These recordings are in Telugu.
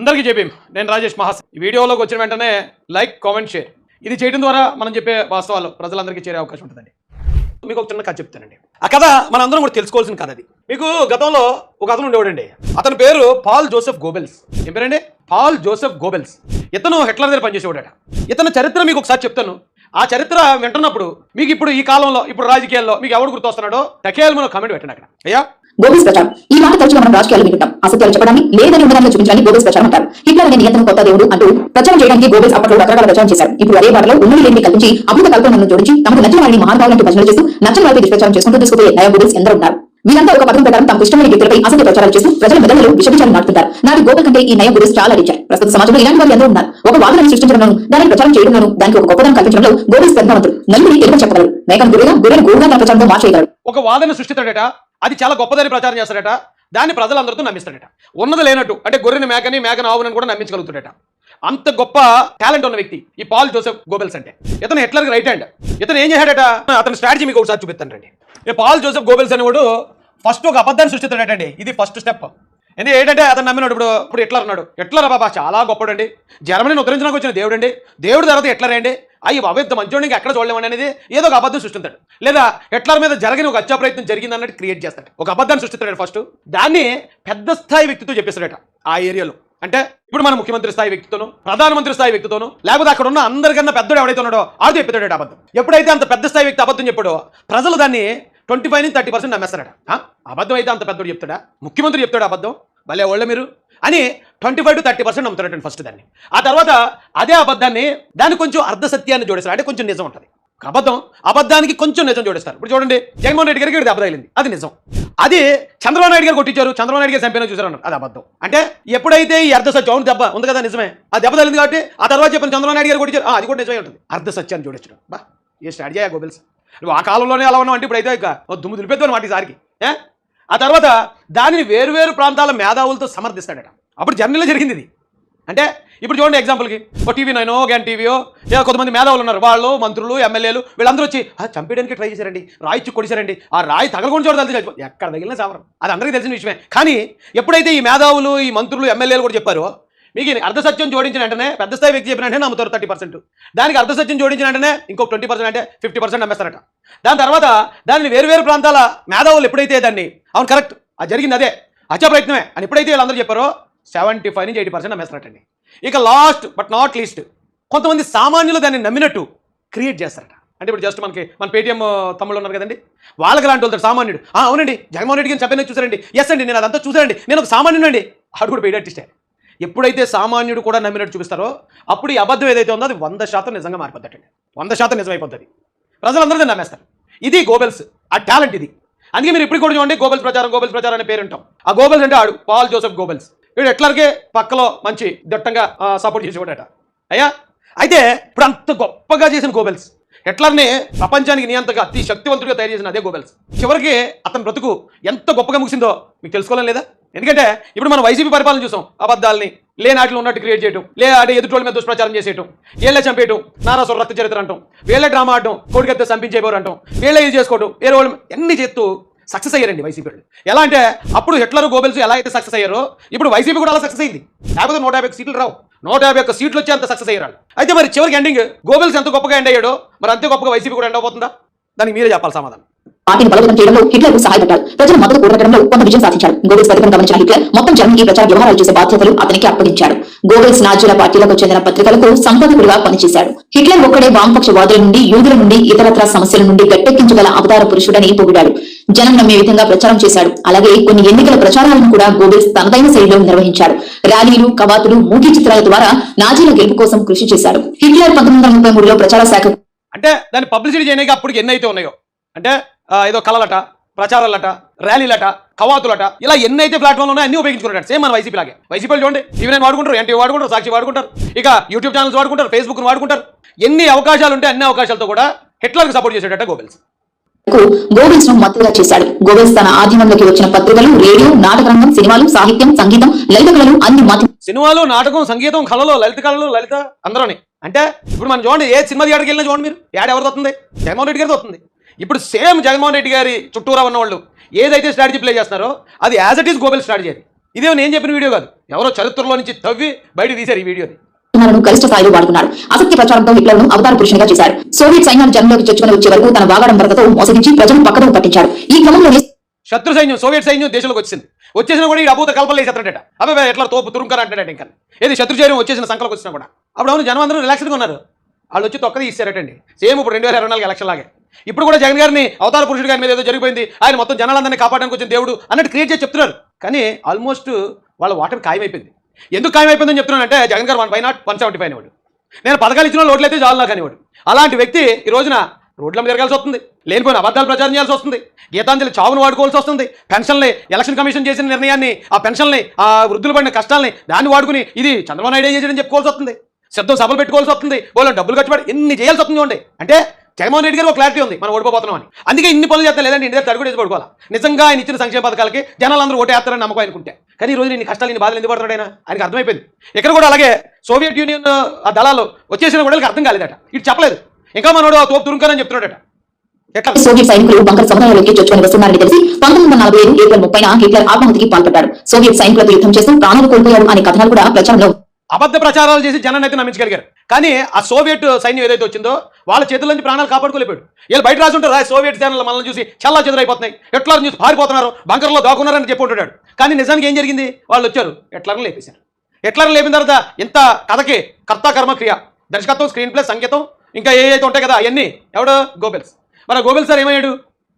అందరికీ చెప్పి నేను రాజేష్ మహాస్ ఈ వీడియోలోకి వచ్చిన వెంటనే లైక్ కామెంట్ షేర్. ఇది చేయడం ద్వారా మనం చెప్పే వాస్తవాలు ప్రజలందరికీ చేరే అవకాశం ఉంటుందండి. మీకు ఒక చిన్న కథ చెప్తానండి. ఆ కథ మనందరం కూడా తెలుసుకోవాల్సిన కథ అది. మీకు గతంలో ఒక అతను ఉండేవాడండి. అతని పేరు పాల్ జోసెఫ్ గోబెల్స్. ఏం పేరండి? Paul Joseph Goebbels. ఇతను హిట్లర్ దగ్గర పనిచేసేవాడట. ఇతను చరిత్ర మీకు ఒకసారి చెప్తాను. ఆ చరిత్ర వింటున్నప్పుడు మీకు ఇప్పుడు ఈ కాలంలో ఇప్పుడు రాజకీయాల్లో మీకు ఎవడు గుర్తొస్తున్నాడో టకేల్ మనం కమెంట్ పెట్టండి అక్కడ. అయ్యా? గోబెల్స్ ప్రచారం. ఈ మాట తరచుగా మనం రాజకీయాలు వింటుంటాం. అసత్యాలు చెప్పడాన్ని లేదని ఉండడానికి చూపించాలని గోబెల్స్ ప్రచారం అంటారు. హిట్లర్ అనే నియంత్రణ కొత్త దేవుడు అంటూ ప్రచారం చేయడానికి గోబెల్స్ అప్పట్లో రకరకాల ప్రచారం చేశారు. ఇప్పుడు అదే బాటలో ఉన్నది లేని కల్పించి అమృత కల్పనలను జోడించి తమకు నచ్చిన వారిని మహానుభావులంటూ భజనలు చేస్తూ నచ్చిన వారికి దుష్ప్రచారం చేసుకుంటూ తీసుకుపోయే నయ గోబెల్స్ ఎందరో ఉన్నారు. వీరంతా ఒక పథకం ప్రకారం తమ ఇష్టమైన వ్యక్తులపై అసత్య ప్రచారాలు చేస్తూ ప్రజల మెదడులో విషబించాలను నాటుతుంటారు నాటి గోబెల్ కంటే ఈ నయ గోబెల్స్ చాలా అడిచారు ప్రస్తుత సమాజంలో ఇలాంటి వారు ఎందరో ఉన్నారు. ఒక వాదనను సృష్టించడంలోను దానికి ప్రచారం చేయడంలోను దానికి ఒక గొప్పదనం కల్పించడంలో గోబెల్స్ పెద్దవంతుడు నలుగురి ఎలుగు చెప్పగలరు మేకను గురుగా గుర్రెను గురుగా తన ప్రచారంలో మార్చేయగలరు ఒక వాదన సృష్టిస్తాడట. అది చాలా గొప్పదని ప్రచారం చేస్తాడట. దాన్ని ప్రజలందరితో నమ్మిస్తాడట. ఉన్నది లేనట్టు అంటే గొర్రెని మేకని మేకని ఆవునని కూడా నమ్మించగలుగుతాడట. అంత గొప్ప టాలెంట్ ఉన్న వ్యక్తి ఈ పాల్ జోసెఫ్ గోబెల్స్ అంటే. ఇతను హిట్లర్కి రైట్ హ్యాండ్. ఇతను ఏం చేశాడట? అతని స్ట్రాటజీ మీకు ఒకసారి చూపిస్తాను రండి. ఈ పాల్ జోసెఫ్ గోబెల్స్ అనేవాడు ఫస్ట్ ఒక అబద్ధాన్ని సృష్టిస్తాడటండి. ఇది ఫస్ట్ స్టెప్. ఎందుకంటే ఏంటంటే అతను నమ్మినాడు ఇప్పుడు ఇప్పుడు హిట్లర్ అన్నాడు హిట్లర్ బాబా చాలా గొప్పడండి. జర్మనీని ఉద్ధరించడానికి వచ్చిన దేవుడు అండి దేవుడు తర్వాత హిట్లర్ అండి అయ్యి బాబు ఇంత మంచోడు ఇంకా ఎక్కడ చూడలేమని అనేది ఏదో ఒక అబద్ధం సృష్టిస్తాడు లేదా హిట్లర్ మీద జరగని ఒక హత్యా ప్రయత్నం జరిగింది అన్నట్టు క్రియేట్ చేస్తాడు. ఒక అబద్ధాన్ని సృష్టిస్తాడు ఫస్ట్ దాన్ని పెద్ద స్థాయి వ్యక్తితో చెప్పేస్తాడట ఆ ఏరియాలో. అంటే ఇప్పుడు మన ముఖ్యమంత్రి స్థాయి వ్యక్తితోనూ ప్రధానమంత్రి స్థాయి వ్యక్తితోనూ లేకపోతే అక్కడ ఉన్న అందరికన్నా పెద్దోడు ఎవడైతే ఉన్నాడో అది చెప్పేటాడు అబద్ధం. ఎప్పుడైతే అంత పెద్ద స్థాయి వ్యక్తి అబద్ధం చెప్పాడో ప్రజలు దాన్ని ట్వంటీ ఫైవ్ నుంచి థర్టీ పర్సెంట్ నమ్మేస్తారట. ఆ? అబద్ధం అయితే అంత పెద్దోడు చెప్తాడా? ముఖ్యమంత్రి చెప్తాడు అబద్ధం. భలే వాళ్ళ మీరు. అని twenty five to thirty percent నమ్ముతున్నటువంటి first దాన్ని. ఆ తర్వాత అదే అబద్ధాన్ని దాన్ని కొంచెం అర్ధ సత్యాన్ని జోడిస్తారు. అంటే కొంచెం నిజం ఉంటుంది. అబద్ధం అబద్ధానికి కొంచెం నిజం జోడిస్తారు. ఇప్పుడు చూడండి జగన్మోహన్ రెడ్డి గారికి దెబ్బ తగిలింది. అది నిజం. అది చంద్రబాబు నాయుడు గారు కొట్టించారు చంద్రబాబు నాయుడు గారు చంపిన చూసారు అది అబద్ధం. అంటే ఎప్పుడైతే ఈ అర్ధ సత్యం దెబ్బ ఉంది కదా నిజమే. ఆ దెబ్బ తగిలింది కాబట్టి ఆ తర్వాత చెప్పిన చంద్రబాబు నాయుడు గారు కొట్టించారు. అది కూడా నిజమే ఉంటుంది. అర్ధ సత్యాన్ని జోడించడం. బా ఏ స్ట్రాటజీ గోబెల్స్ నువ్వు ఆ కాలంలోనే అలా ఉన్నావు అంటే ఇప్పుడు అయితే ఇక దుమ్ము దులిపేద్దాం వాటి సారికి ఏ? ఆ తర్వాత దానిని వేరువేరు ప్రాంతాల మేధావులతో సమర్థిస్తాడట. అప్పుడు జర్నీలో జరిగింది ఇది. అంటే ఇప్పుడు చూడండి ఎగ్జాంపుల్కి ఓ టీవీ నైనో గ్యాన్ టీవీయో లేదా కొంతమంది మేధావులు ఉన్నారు. వాళ్ళు మంత్రులు ఎమ్మెల్యేలు వీళ్ళందరూ వచ్చి చంపేయడానికి ట్రై చేశారండి. రాయి కొడిశారండి ఆ రాయి తగలకుండా చూడ తెలిసి ఎక్కడ తగిలినా సామరం అది అందరికీ తెలిసిన విషయమే. కానీ ఎప్పుడైతే ఈ మేధావులు ఈ మంత్రులు ఎమ్మెల్యేలు కూడా చెప్పారో మీకు అర్ధసత్యం అర్ధ జోడించిన వెంటనే పెద్ద స్థాయి వ్యక్తి చెప్పిన వెంటనే నమ్ముతారు థర్టీ పర్సెంట్. దానికి అర్ధసత్యం జోడించిన వెంటనే ఇంకొక ట్వంటీ పర్సెంట్ అంటే ఫిఫ్టీ పర్సెంట్ నమ్మేస్తారట. దాని తర్వాత దాన్ని వేరు వేరు ప్రాంతాల మేధావులు ఎప్పుడైతే దాన్ని అవును కరెక్ట్ అది జరిగింది అదే హత్యా ప్రయత్నమే. అని ఎప్పుడైతే వీళ్ళందరూ చెప్పారో సెవెంటీ ఫైవ్ నుంచి ఎయిటీ పర్సెంట్ నమ్మేస్తారటండి. ఇక లాస్ట్ బట్ నాట్ లీస్ట్ కొంతమంది సామాన్యులు దాన్ని నమ్మినట్టు క్రియేట్ చేస్తారట. అంటే ఇప్పుడు జస్ట్ మనకి మన పేటీఎం తమ్ముళ్ళు ఉన్నారు కదండి వాళ్ళకి లాంటి సామాన్యుడు. అవునండి జగన్మోహన్ రెడ్డి గారిని చెప్పిన చూసారండి ఎస్ అండి నేను అదంతా చూసానండి నేను ఒక సామాన్యుడు అండి. ఆడు కూడా పెయిడ్ ఆర్టిస్టే ఎప్పుడైతే సామాన్యుడు కూడా నమ్మినట్టు చూపిస్తారో అప్పుడు ఈ అబద్ధం ఏదైతే ఉందో అది వంద శాతం నిజంగా మారిపోద్దటండి. వంద శాతం నిజమైపోతుంది ప్రజలందరూ నమ్మేస్తారు. ఇది గోబెల్స్. ఆ టాలెంట్ ఇది. అందుకే మీరు ఇప్పుడు కూడా చూడండి గోబెల్స్ ప్రచారం గోబెల్స్ ప్రచారం అనే పేరు ఉంటాం ఆ గోబెల్స్ అంటే ఆడు పాల్ జోసెఫ్ గోబెల్స్. వీడు ఎట్లాగే పక్కలో మంచి దట్టంగా సపోర్ట్ చేసేవాడట. అయ్యా? అయితే ఇప్పుడు అంత గొప్పగా చేసిన గోబెల్స్ హిట్లర్ని ప్రపంచానికి నియంతగా అతి శక్తివంతుడిగా తయారు చేసిన అదే గోబెల్స్. చివరికి అతని బ్రతుకు ఎంత గొప్పగా ముగిసిందో మీకు తెలుసుకోవాలని లేదా? ఎందుకంటే ఇప్పుడు మనం వైసీపీ పరిపాలన చూసాం అబద్ధాలని లేనాటిలో ఉన్నట్టు క్రియేట్ చేయటం లేదా ఎదుటోళ్ళ మీద దుష్ప్రచారం చేసేయటం వీళ్ళే చంపేయటం నారాసుర రక్త చరిత్ర అంటాం వీళ్ళ డ్రామా ఆడటం కోడికెత్తే చంపించేవారు అంటాం వీళ్ళ ఇది చేసుకోవటం వేరే వాళ్ళు ఎన్ని చేస్తూ సక్సెస్ అయ్యారండి వైసీపీ వాళ్ళు. ఎలా అంటే అప్పుడు హిట్లర్ గోబెల్స్ ఎలా అయితే సక్సెస్ అయ్యారో ఇప్పుడు వైసీపీ కూడా అలా సక్సెస్ అయింది. లేకపోతే నూట యాభై సీట్లు రావు. నూట యాభై ఒక్క సీట్లు వచ్చి అంత సక్సెస్ అయ్యారు అయితే మరి చివరికి ఎండింగ్ గోబెల్స్ ఎంత గొప్పగా ఎండ్ అయ్యాడో మరి అంతే గొప్పగా వైసీపీ కూడా ఎండ్ అవబోతుందా దానికి మీరే చెప్పాలి సమాధానం. పార్టీని బలోపేతం చేయడంలో హిట్లర్ సహాయపడ్డారు. ప్రజల మద్దతు కూడగట్టడంలో విజయం సాధించాడు. గోబెల్స్ పథకం గమనించిన హిట్లర్ మొత్తం జర్మనీకి ప్రచార వ్యవహారాలు చేసే బాధ్యతలు అతనికి అప్పగించాడు. గోబెల్స్ నాజీల పార్టీలకు చెందిన పత్రికలకు సంపాదకుడిగా పనిచేశాడు. హిట్లర్ ఒక్కడే వామపక్షవాదుల నుండి యూదుల నుండి ఇతరత్ర సమస్యల నుండి గట్టెక్కించగల అవతార పురుషుడని పొగిడాడు. జనం నమ్మే విధంగా ప్రచారం చేశాడు. అలాగే కొన్ని ఎన్నికల ప్రచారాలను కూడా గోబెల్స్ తనదైన శైలిలో నిర్వహించాడు. ర్యాలీలు కవాతులు మూకీ చిత్రాల ద్వారా నాజీల గెలుపు కోసం కృషి చేశాడు. హిట్లర్ పంతొమ్మిది వందల ముప్పై మూడులో ప్రచార శాఖ అంటే దాన్ని పబ్లిసిటీ చేయడానికి అప్పటికి ఎన్ని అయితే ఉన్నాయో? అంటే ఏదో కలలట. ప్రచారాలట ర్యాలీలట కవాతులట ఇలా ఎన్ని అయితే ప్లాట్ఫామ్లు ఉన్నాయో అన్ని ఉపయోగించుకున్నాడు సేమ్ మన వైసీపీ లాగే. వైసీపీ చూడండి టీవీ నైన్ వాడుకుంటారు ఎన్టీవీ వాడుకుంటారు సాక్షి వాడుకుంటారు ఇక యూట్యూబ్ ఛానల్స్ వాడుకుంటారు ఫేస్బుక్ వాడుకుంటారు. ఎన్ని అవకాశాలు ఉంటే అన్ని అవకాశాలతో కూడా హిట్లర్కి సపోర్ట్ చేసేటట్టు గోబెల్స్ గోబెల్స్ను మద్దతుగా చేశాడు. గోబెల్స్ తన ఆధీనంలోకి వచ్చిన పత్రికలు రేడియో నాటకరంగం సినిమాలు సాహిత్యం సంగీతం లలిత కళలు అన్ని మాధ్యమ సినిమాలు నాటకం సంగీతం కళలు లలిత కళలు లలిత అందరూని. అంటే ఇప్పుడు మనం చూడండి ఏ సినిమా థియేటర్కి వెళ్ళినా చూడండి మీరు. యాడ్ ఎవరిది వస్తుంది? జగన్మోహన్ రెడ్డి గారిది వస్తుంది. ఇప్పుడు సేమ్ జగన్మోహన్ రెడ్డి గారి చుట్టూరా ఉన్న వాళ్ళు ఏదైతే స్ట్రాటజీ ప్లే చేస్తున్నారో అది as it is global strategy అది. ఇదేమో నేను చెప్పిన వీడియో కాదు. ఎవరో చరిత్రలో నుంచి తవ్వి బయట తీశారు ఈ వీడియోని ను గరిష్ట స్థాయిలో వాడుకున్నాడు అసత్య ప్రచారంతో హిట్లర్ను అవతార పురుషునిగా చేశారు. సోవియట్ సైన్యాన్ని జనంలోకి చొచ్చుకొని వచ్చే వరకు తన వాగాడంబరతతో మోసగించి ప్రజలను పక్కదోవ పట్టించాడు ఈ క్రమంలోనే శత్రు సైన్యం సోవియట్ సైన్యం దేశంలోకి వచ్చింది. వచ్చేసిన కూడా ఈ అభూత కల్పన వేసేస్తాడట. అబ్బాయి ఎట్లా తోపు తురుంకర అంటాడట ఇంకా. ఏది శత్రు చైర్యం వచ్చేసిన సంకలకు వచ్చినా కూడా. అప్పుడు అవును జనం అందరూ రిలాక్స్డ్గా ఉన్నారు. వాళ్ళు వచ్చి తొక్క ఇస్తారటండి సేమ్ ఇప్పుడు రెండు వేల ఇరవై నాలుగు ఎలక్షన్ లాగే. ఇప్పుడు కూడా జగన్ గారిని అవతార పురుషుడు గారి మీద ఏదో జరిగిపోయింది. ఆయన మొత్తం జనాలందరినీ కాపాడడానికి వచ్చిన దేవుడు అన్నట్టు క్రియేట్ చేసి చెప్తున్నారు. కానీ ఆల్మోస్ట్ వాళ్ళ వాటర్ ఖాయమైపోయింది. ఎందుకు ఖాయమైపోయిందని చెప్తున్నానంటే జగన్ గారు one five not one seventy five వాడు నేను పథకాలు ఇచ్చిన వాళ్ళు ఓట్లయితే చాలు కానివాడు అలాంటి వ్యక్తి ఈ రోజున రోడ్ల మీద తిరగాల్సి వస్తుంది. లేనిపోయిన అబద్ధాలు ప్రచారం చేయాల్సి వస్తుంది. గీతాంజలి చావును వాడుకోవాల్సి వస్తుంది. పెన్షన్ని ఎలక్షన్ కమిషన్ చేసిన నిర్ణయాన్ని ఆ పెన్షన్ని ఆ వృద్ధులు పడిన కష్టాలని దాన్ని వాడుకుని ఇది చంద్రబాబు నాయుడు చేసేయని చెప్పుకోవాల్సి వస్తుంది. శబ్దం సభలు పెట్టుకోవాల్సి వస్తుంది. వాళ్ళు డబ్బులు ఖర్చుపడి ఎన్ని చేయాల్సి వస్తుంది చూడండి. అంటే జగన్మోహన్ రెడ్డి గారు ఒక క్లారిటీ ఉంది మనం ఓడిపోతున్నాం అని అందుకే ఇన్ని పనులు చేస్తాను లేదంటే ఇంటి దగ్గర తడుగు పడుకోవాలి? నిజంగా ఆయన ఇచ్చిన సంక్షేమ పథకాలకి జనాలందరూ ఓటేస్తారని నమ్మకం అనుకుంటే కానీ ఈ రోజు ఇన్ని కష్టాలు నేను బాధలు ఎందుకు పడుతున్నాడు ఆయన? ఆయనకి అర్థమైపోయింది. ఇక్కడ కూడా అలాగే సోవియట్ యూనియన్ ఆ దళాలు వచ్చేసిన కూడా అర్థం కాలేదట. ఇటు చెప్పలేదు. ఇంకా మనోడు ఆ తోపు తురుంకరని చెప్తున్నాడట. సోవియట్ సైనికులు బంకర్ సముదాయంలోకి చొచ్చుకొని వస్తున్నారని తెలిసి పంతొమ్మిది వందల నలభై ఏడు ఏప్రిల్ ముప్పైన హిట్లర్ ఆత్మహత్యకి పాల్పడ్డాడు. సోవియట్ సైనికులతో యుద్ధం చేస్తూ ప్రాణాలు కోల్పోయాడు అనే కథనాలు కూడా ప్రచారంలో అబద్ధ ప్రచారాలు చేసి జనాన్ని అయితే నమ్మించగలిగారు. కానీ ఆ సోవియట్ సైన్యం ఏదైతే వచ్చిందో వాళ్ళ చేతుల నుంచి ప్రాణాలు కాపాడుకోలేపాడు వీళ్ళు బయట రాసి ఉంటారు "ఆ సోవియట్ ఛానల్ మనల్ని చూసి చల్లా చెదురైపోతున్నాయి. ఎట్లర్ని చూసి పారిపోతున్నారు బంకర్లో దాక్కున్నారని చెప్పి ఉంటున్నాడు. కానీ నిజానికి ఏం జరిగింది? వాళ్ళు వచ్చారు ఎట్లర్ని లేపేశారు. ఎట్లర్ని లేపిన తర్వాత ఇంత కథకి కర్త కర్మ క్రియ దర్శకత్వం స్క్రీన్ ప్లే సంగీతం ఇంకా ఏ అయితే ఉంటాయి కదా అవన్నీ ఎవడు? గోబెల్స్. మన గోబెల్స్ సార్ ఏమయ్యాడు?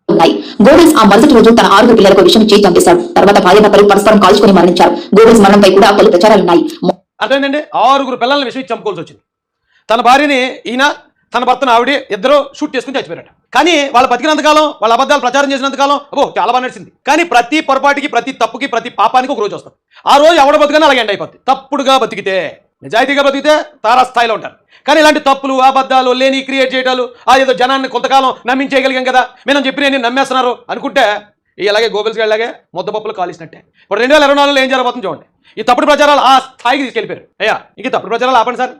ఉన్నాయి గోబెల్స్ ఆ మరుసటి రోజు తన ఆరుగురు పిల్లలకు విషయం చేయి చంపేశాడు. తర్వాత భార్యాభర్తలు పరస్పరం కాల్చుకుని మరణించారు. గోబెల్స్ మరణంపై కూడా పలు ప్రచారాలున్నాయి. అర్థమైందండి ఆరుగురు పిల్లల్ని విషయం చంపుకోవాల్సి వచ్చింది. తన భార్యని ఈయన తన భర్తను ఆవిడ ఇద్దరు షూట్ చేసుకుని చచ్చిపోయారట. కానీ వాళ్ళు బతికినంతకాలం వాళ్ళ అబద్ధాలు ప్రచారం చేసినంతకాలం అబ్బో చాలా బాగా నడిచింది. కానీ ప్రతి పొరపాటికి ప్రతి తప్పుకి ప్రతి పాపానికి ఒక రోజు వస్తుంది. ఆ రోజు ఎవడ బతికినా అలాగే ఎండ్ అయిపోతుంది తప్పుడుగా బతికితే నిజాయితీగా బతికితే తారా స్థాయిలో ఉంటారు. కానీ ఇలాంటి తప్పులు అబద్ధాలు లేని క్రియేట్ చేయడాలు ఆ ఏదో జనాన్ని కొంతకాలం నమ్మించేయగలిగాం కదా మేము చెప్పిన నేను నమ్మేస్తున్నారు అనుకుంటే ఇలాగే గోబిల్స్ గోబెల్స్ అలాగే ముద్దపప్పులు కాలిసినట్టే. ఇప్పుడు రెండు వేల ఇరవై నాలుగులో ఏం జరగబోతుంది చూడండి. ఈ తప్పుడు ప్రచారాలు ఆ స్థాయికి తీసుకెళ్ళిపోయారు. అయ్యా ఇంక తప్పుడు ప్రచారాలు ఆపండి సార్.